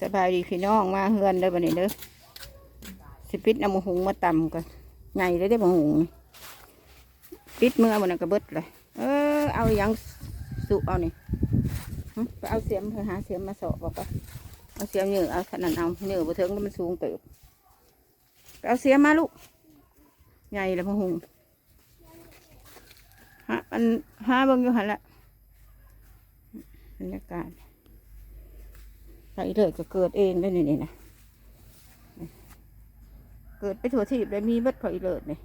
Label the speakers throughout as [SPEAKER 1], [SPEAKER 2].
[SPEAKER 1] สบายดีพี่น้องมาเฮือนเด้อบัดนี้เด้อสิปิดน้ำมหุงมาตำกันไงได้ได้อมหุงปิดเมื่อมันนก็เบิดเลย เออ เอายังสุเอานี่ไปเอาเสียมไปหาเสียมมาสอบบอกปะเอาเสียมเหนือเอาขนาดเอาเหนือบ่เทิงแล้วมันสูงเติบไปเอาเสียมมาลูกใหญ่แล้วมะหุงฮะมันห้าเบิ่งอยู่หันละบรรยากาศ ไปเลยก็เกิดเองได้นี่นี่นะเกิดไปถั่วทีบเลยมีเบัดพออีเลิศนี่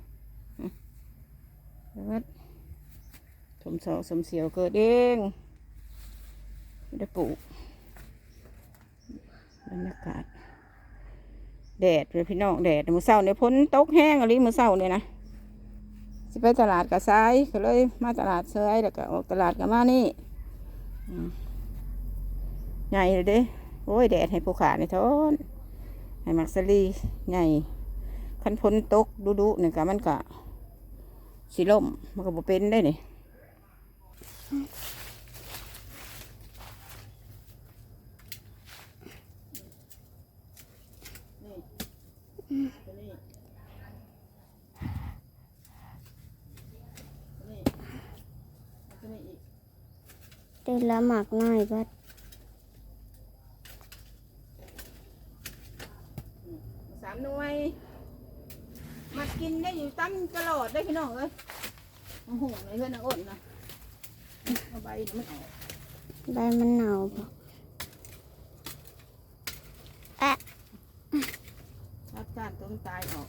[SPEAKER 1] อืมแล้วก็สมเสาสมเสียวเกิดเองไม่ได้ปลูกบรรยากาศแดดเลยพี่น้องแดดมือเศร้าเนี่ยพ้นตกแห้งอะไรมือเศร้าเนี่ยนะสิไปตลาดกับซ้ายก็เลยมาตลาดซ้ายแล้วก็ออกตลาดกับมานี่ใหญ่เลยเด้ โอ้ยแดดให้ผู้ขาในทนให้มักสลีใหญ่คันพ้นตกดุดุๆนี่ก็มันก็สีล่มมันก็บ่เป็นได้นี่เตื่
[SPEAKER 2] นละหมากน้อยก็
[SPEAKER 1] สาม หน่วย มากินได้อยู่ตั้งตลอดได้พี่น้องเอ้ยโอ้โหเลยเพื่อนนางอ้นนะเอาใบนี่มันออก
[SPEAKER 2] ใบมันหนาวบ่อะ
[SPEAKER 1] รับจานต้นตายออก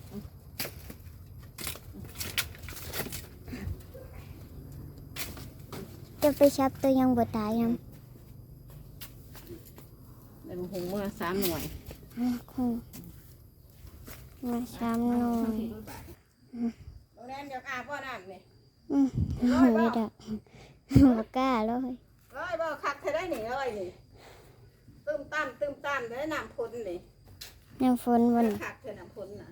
[SPEAKER 2] จะไปชับตัวยังบ่ตายยัง
[SPEAKER 1] ในหงเมื่อสามหน่วย
[SPEAKER 2] อ้าวคง มาช้ำหน่อย
[SPEAKER 1] โรงแรมอยากอาบบ่น้ำนี่
[SPEAKER 2] อืมไม่ได้บ่กล้าเลย
[SPEAKER 1] ร้อยบ่คักเธอได้หนิร้อยนี่ตึมตั้มตึมตั้มได้น้ำพ้นนี่
[SPEAKER 2] น้ำฝนบน
[SPEAKER 1] คักเธอน้ำพ้นน่ะ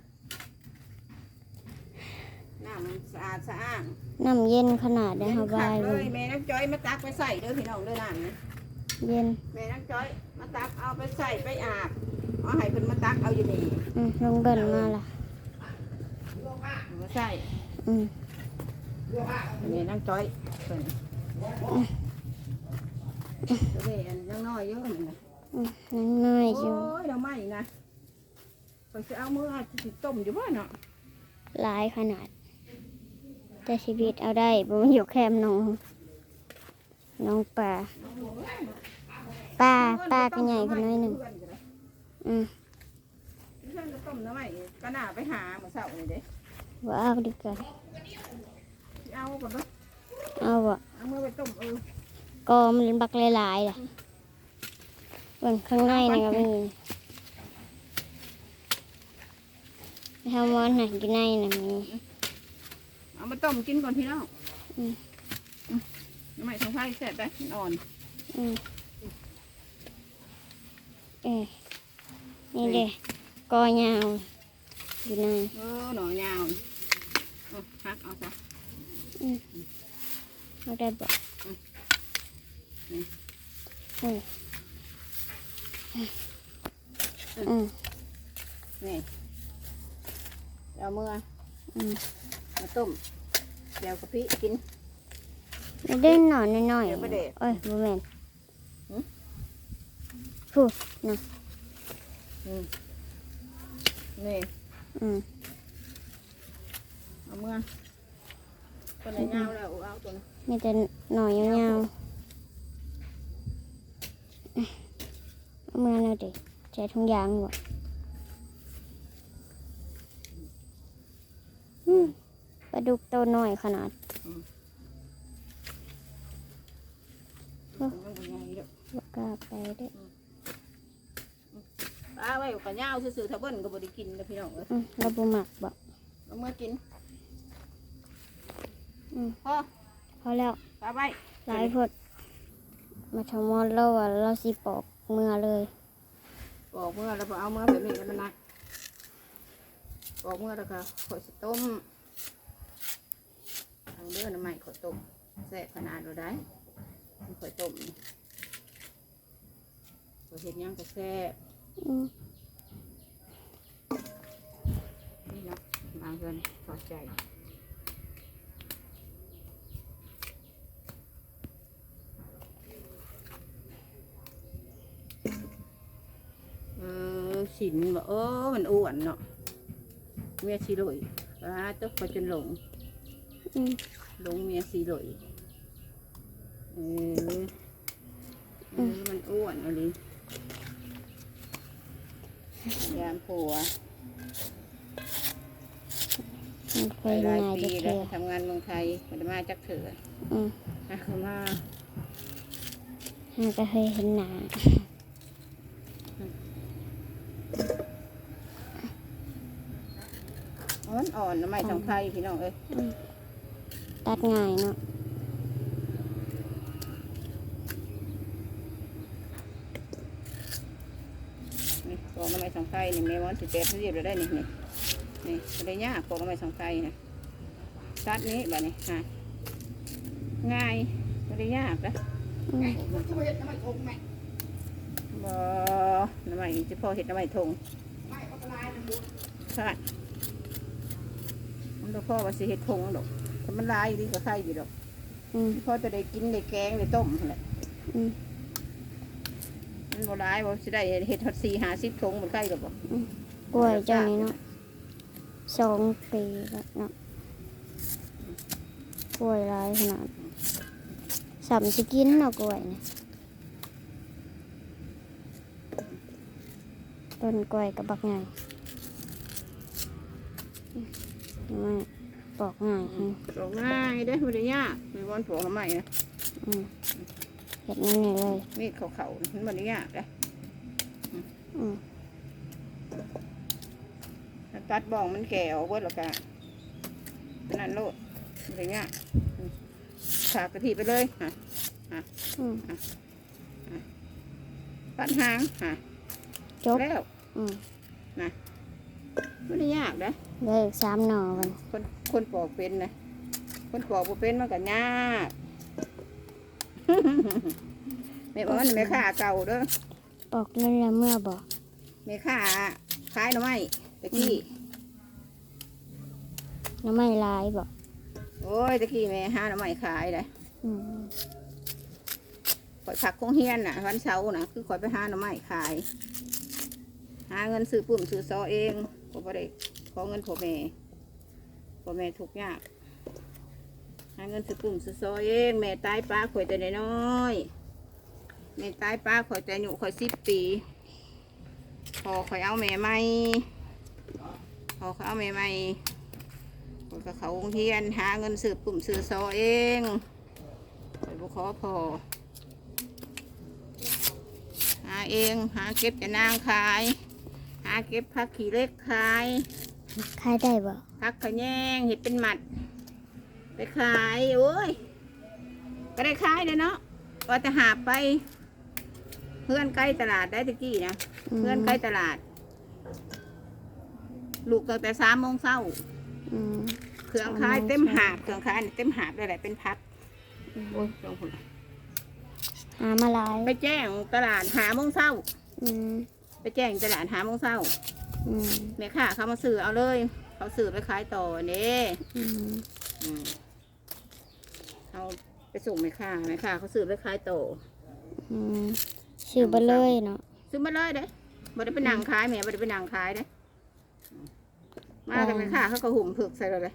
[SPEAKER 1] น้ำมันสะอาดสะอ้าง
[SPEAKER 2] น้ำเย็นขนาดได้
[SPEAKER 1] เย็น
[SPEAKER 2] เฮา
[SPEAKER 1] คั
[SPEAKER 2] บากย
[SPEAKER 1] เล
[SPEAKER 2] เลย
[SPEAKER 1] ยแม่น้ำจ้อยมาตักไปใส่เด้อพี่น้องเด้อน้ำนี่
[SPEAKER 2] เย็น
[SPEAKER 1] แม่น้ำจ้อยมาตักเอาไปใส่ไปอาบ เอาให้เพิ่นมาตักเอาอยู่นี่
[SPEAKER 2] อืมลงเดินมาล่ะ
[SPEAKER 1] เอามาใส่
[SPEAKER 2] อืม
[SPEAKER 1] แม่น้ำจ้อยเพิ่นตัวนี้อันยังน้อยอยู่นี่นะ
[SPEAKER 2] อืมนั่งน้อยอยู่
[SPEAKER 1] โอ้ยเราไม่นะไปจะเอามือสิต้มอยู่บ้านเนาะ
[SPEAKER 2] หลายขนาด แต่ชีวิตเอาได้บ่มันอยู่แคมน้องน้องป่าป้าป้าก็ใหญ่ขึ้นหน้อยหนึ่ง อืม
[SPEAKER 1] เพื่อนก็ต้มน้ำใหม่ก็น่าไปหาเมื่อเช้านี่เด้
[SPEAKER 2] ว่าเอาดีกว่า
[SPEAKER 1] เอาก่อนเนาะ
[SPEAKER 2] เอาบ่
[SPEAKER 1] เอามือไปต้มเออ
[SPEAKER 2] ก็มันบักหลายๆล่ะเบิ่งข้างในนี่ก็มีทำมันหันอยู่ในน่ะมี
[SPEAKER 1] เอามาต้มกินก่อนพี่น้อง
[SPEAKER 2] อืม
[SPEAKER 1] อืมน้ำใหม่ทางไฟแซ่บได้นอน
[SPEAKER 2] อืมเออ นี่เด้กอยาว อยู่ใน
[SPEAKER 1] เออหน่อยาวเอาฮักเอาซะ
[SPEAKER 2] เอาได้บ่
[SPEAKER 1] อืม
[SPEAKER 2] อืมอืม
[SPEAKER 1] นี่เอามือ
[SPEAKER 2] อืม
[SPEAKER 1] มาต้มเดี๋ยวกะปิกิน
[SPEAKER 2] ไม่ได้หนอนน้อย
[SPEAKER 1] เดี๋ยวบ่ได้
[SPEAKER 2] ๆเอ้ยบ่แม่น
[SPEAKER 1] หืม
[SPEAKER 2] พูด
[SPEAKER 1] นี่
[SPEAKER 2] อืม
[SPEAKER 1] เอามือตัวไหนยาวแล้วเอาตัวนั้น
[SPEAKER 2] มีแต่หน่อยยาวๆเอามือหน่อยดิใช้ถุงยางบ่อืมปลาดุกตัวน้อยขนาด
[SPEAKER 1] มันบ่ใหญ่ดอก
[SPEAKER 2] บ่กล้าไปเด้อ
[SPEAKER 1] ปลาไว้กับยาวซื่อๆถ้าเบิ้นก็บ่ได้กินนะพี่น้องเอ้ย
[SPEAKER 2] อืมเราบ่มักบ่
[SPEAKER 1] เอามื่อกิน
[SPEAKER 2] อืม
[SPEAKER 1] พอ
[SPEAKER 2] พอแล้ว
[SPEAKER 1] ปลาไว้
[SPEAKER 2] หลายพดมาทำมอดเราว่าเราสิปอกเมื่อเลย
[SPEAKER 1] บอกเมื่อแล้วพอเอาเมื่อแบบนี้แล้วมันนักบอกเมื่อแล้วก็ขอยสิต้มทางเดือนน้ำใหม่ขอยต้มแซ่บขนาดเราได้ขอยต้มนี่ก็เห็ดหยังก็แซ่บ
[SPEAKER 2] อืม
[SPEAKER 1] นี่เนาะบางเพื่อนพอใจเออสินบอกเออมันอ้วนเนาะเมียสีหลอยป้าตกไปจนหลงหลงเมียสีหลอยเออเออมันอ้วนอะไร ยามผัว
[SPEAKER 2] มันเค
[SPEAKER 1] ไป
[SPEAKER 2] ย
[SPEAKER 1] หลาย
[SPEAKER 2] นาย
[SPEAKER 1] ปี
[SPEAKER 2] จะ
[SPEAKER 1] แล้
[SPEAKER 2] เถื่
[SPEAKER 1] ว
[SPEAKER 2] อ
[SPEAKER 1] ทำงานเมืองไทยมันมาจักเถื่อ
[SPEAKER 2] อืม
[SPEAKER 1] อะเขามา
[SPEAKER 2] มันก็เคยเห็นหนา
[SPEAKER 1] อ่อนอ่อนๆน้ำไม้ทองไทยพี่น้องเอ้ย
[SPEAKER 2] อืมตัดง่ายเนาะ
[SPEAKER 1] นี่ ปอกน้ำไม้ทองไทยนี่แม่วันสิบแปดเรียบแล้วได้นี่นี่นี่ไม่ได้ยากปอกน้ำไม้ทองไทยนะตัดนี้แบบนี้ฮะง่ายไม่ได้ยากนะ
[SPEAKER 2] อืม
[SPEAKER 1] บ่น้ำไม้จะพอเห็ดน้ำไม้ทงค่ะมันต้องพ่อว่าสิเห็ดทงดอกถ้ามันลายดีก็ไข่อยู่ดอก
[SPEAKER 2] อืม
[SPEAKER 1] พ่อจะได้กินได้แกงได้ต้มนั่นแหละ
[SPEAKER 2] อืม
[SPEAKER 1] มัน บ่ร้ายบ่สิได้เห็ดทอดสี่หาสิบทงมันไข่กับบ่
[SPEAKER 2] กล้วยเจ้านี่เนาะสองปีแล้วเนาะกล้วยหลายขนาดสัมสิกินเนาะกล้วยเนี่ยต้นกล้วยกับบักง่ายอืมไม่ปอกง่ายอืม
[SPEAKER 1] ปอกง่ายเด้ไม่ได้ยากมีวันปอกทำไมนะ
[SPEAKER 2] อืม เห็ดนั่นนี่เลย
[SPEAKER 1] มีดเขาๆมันบ่ได้ยากเด้
[SPEAKER 2] อืม
[SPEAKER 1] ถ้าตัดบ้องมันแก่ออกเบิดแล้วก็นั่นโลดไม่ได้ยากอืมขากะทิไปเลยฮะ
[SPEAKER 2] อืม
[SPEAKER 1] ตัดหางฮะ
[SPEAKER 2] จบ
[SPEAKER 1] แล้ว
[SPEAKER 2] อืม
[SPEAKER 1] ไม่ได้ยากเด้
[SPEAKER 2] ได้อีกสามหน่อกัน
[SPEAKER 1] คนคนปอกเป็นนะคนปอกบ่เป็นมันก็ยาก แม่บอกว่าแม่ค้าเก่าเด้อ
[SPEAKER 2] ปอกนั่นแหละเมื่อบอก
[SPEAKER 1] แม่ค้าขายหน่อไม้ตะกี้
[SPEAKER 2] น้ำไม่ลายบอก
[SPEAKER 1] โอ้ยตะกี้แม่หาหน่อไม้ขายเลย
[SPEAKER 2] อืม
[SPEAKER 1] ข่อยผักคงเฮียนน่ะ วันเสาร์น่ะคือข่อยไปหาหน่อไม้ขาย หาเงินซื้อปุ่มซื้อซอเองก็บ่ได้ขอเงินพ่อแม่พ่อแม่ทุกข์ยาก หาเงินซื้อปุ่มซื้อซอเองแม่ตายป้าข่อยแต่น้อยๆแม่ตายป้าข่อยแต่อายุข่อยสิบปีพอข่อยเอาแม่ใหม่พอเขาเอาแม่ใหม่ข่อยก็เขาโรงเรียนหาเงินซื้อปุ่มซื้อซอเองข่อยบ่ขอพอหาเองหาเก็บแต่นางขาย หาเก็บผักขี้เล็กขาย
[SPEAKER 2] ขายได้บอก
[SPEAKER 1] ผักขะแยงเห็ดเป็นหมัด ไปขายโอ้ยก็ได้ขายเลยเนาะก็จะหาไป เพื่อนใกล้ตลาดได้ตะกี้นะเพื่อนใกล้ตลาด ลูกตั้งแต่สามโมงเช้า
[SPEAKER 2] อืม
[SPEAKER 1] เครื่องขายเต็มหาบเครื่องขายนี่เต็มหาบเลยแหละเป็นพักโอ้ยลงพุ่น
[SPEAKER 2] หามาลาย
[SPEAKER 1] ไปแจ้งตลาดหาโมงเช้า
[SPEAKER 2] อืม
[SPEAKER 1] ไปแจ้งตลาดหาโมงเช้า
[SPEAKER 2] อืม
[SPEAKER 1] แม่ค้าเขามาซื้อเอาเลย เขาซื้อไปขายต่อเนี่
[SPEAKER 2] อืม
[SPEAKER 1] อืม เขาไปส่งแม่ค้าแม่ค้าเขาซื้อไปขายต่อ
[SPEAKER 2] อืมชื่อไปเลยเนาะ
[SPEAKER 1] ซื้อมาเลยเด้บ่ได้ไปนั่งขายแม่บ่ได้ไปนั่งขายเด้มากัน
[SPEAKER 2] อ่า
[SPEAKER 1] แม่ค้าเขาก็หุ่มผึกใส่เราเลย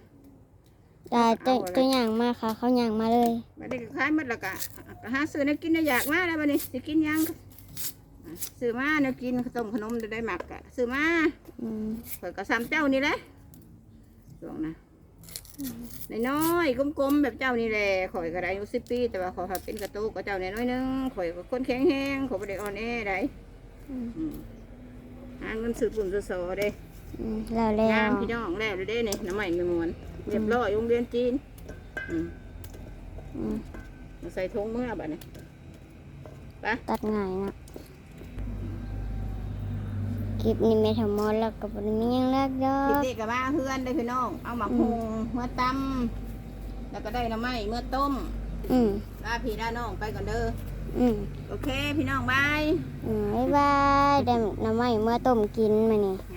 [SPEAKER 2] แต่ตัว
[SPEAKER 1] เอาอะไร
[SPEAKER 2] ตัวอย่างมาค่ะ เขาอย่างมาเลย
[SPEAKER 1] บ่ได้ขายหมดแล้วก็ก็หาซื้อแนวกินแนวอยากมาแล้วบัดนี้สิกินหยังอะซื้อมาแนวกินขนมขนมจะได้หมักอะซื้อมา
[SPEAKER 2] อืม
[SPEAKER 1] ข่อยก็ซ้ำเจ้านี่แหละลองนะ น้อยๆกลมๆแบบเจ้านี่แหละข่อยก็ได้อายุสิบปี แต่ว่าข่อยเป็นกระตุกกับเจ้าเนี่ยน้อยหนึงข่อยก็คนแข็งแรงข่อยบ่ได้อ่อนแอได้
[SPEAKER 2] อืม
[SPEAKER 1] อืมหาเงินซื้อปุ่นซื้อโซเด้
[SPEAKER 2] อืมแล้วแล้
[SPEAKER 1] งาม
[SPEAKER 2] ว
[SPEAKER 1] พี่น้องแล้วเด้นี่น้ำใหม่ไม่มวนเรียบร้อยโรงเรียนจีนอืม
[SPEAKER 2] อืม
[SPEAKER 1] มาใส่ถุงมือบัดนี้
[SPEAKER 2] ตัดง่ายเนาะ คลิปนี้ไม่ทำมอดแล้วกับวันนี้ยังเลิกยอ
[SPEAKER 1] พี่
[SPEAKER 2] ก
[SPEAKER 1] ติกับมาเพื่อนได้อพี่น้อง เอาหมัก
[SPEAKER 2] อืม
[SPEAKER 1] หุงเมื่อตำแล้วก็ได้น้ำใหม่เมื่อต้ม
[SPEAKER 2] อืม
[SPEAKER 1] ลาพี่ลาน้องไปก่อนเด้อ
[SPEAKER 2] อืม
[SPEAKER 1] โอเค พี่น้องบาย
[SPEAKER 2] อืมบ๊ายบได้น้ำไม้เมื่อต้มกินมานี่
[SPEAKER 1] งามงาม
[SPEAKER 2] อืม